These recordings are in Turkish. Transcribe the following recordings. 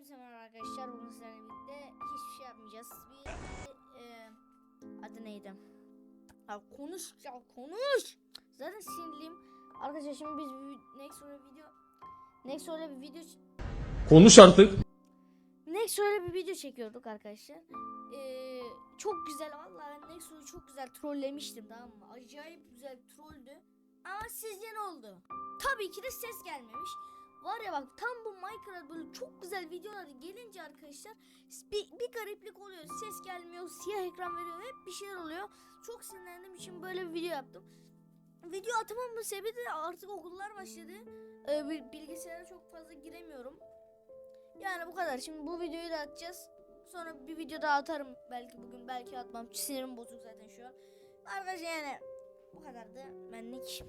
Hepsi merhaba arkadaşlar. Bugün sizlerle birlikte hiçbir şey yapmayacağız. Bir e, adı neydi? Ya konuş ya konuş. Zaten sinirliyim. Arkadaşlar şimdi biz bir, next öyle video next öyle bir video Konuş artık. Next öyle bir video çekiyorduk arkadaşlar. Ee, çok güzel vallahi ben Nexus'u çok güzel trollemiştim tamam mı? Acayip güzel trolldü. Ama sizce ne oldu? Tabii ki de ses gelmemiş. Var ya bak tam bu Minecraft böyle çok güzel videolar gelince arkadaşlar bir, bir gariplik oluyor. Ses gelmiyor, siyah ekran veriyor, hep bir şeyler oluyor. Çok sinirlendiğim için böyle bir video yaptım. Video atamamın sebebi de artık okullar başladı. Ee, bil- bilgisayara çok fazla giremiyorum. Yani bu kadar. Şimdi bu videoyu da atacağız. Sonra bir video daha atarım belki bugün belki atmam. Sinirim bozuk zaten şu an. Arkadaşlar yani bu kadar da benlik.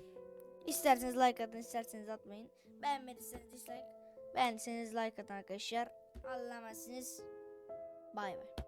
İsterseniz like atın isterseniz atmayın. Beğenmediyseniz dislike. Beğendiyseniz like atın arkadaşlar. Allah'a emanetsiniz. Bay bay.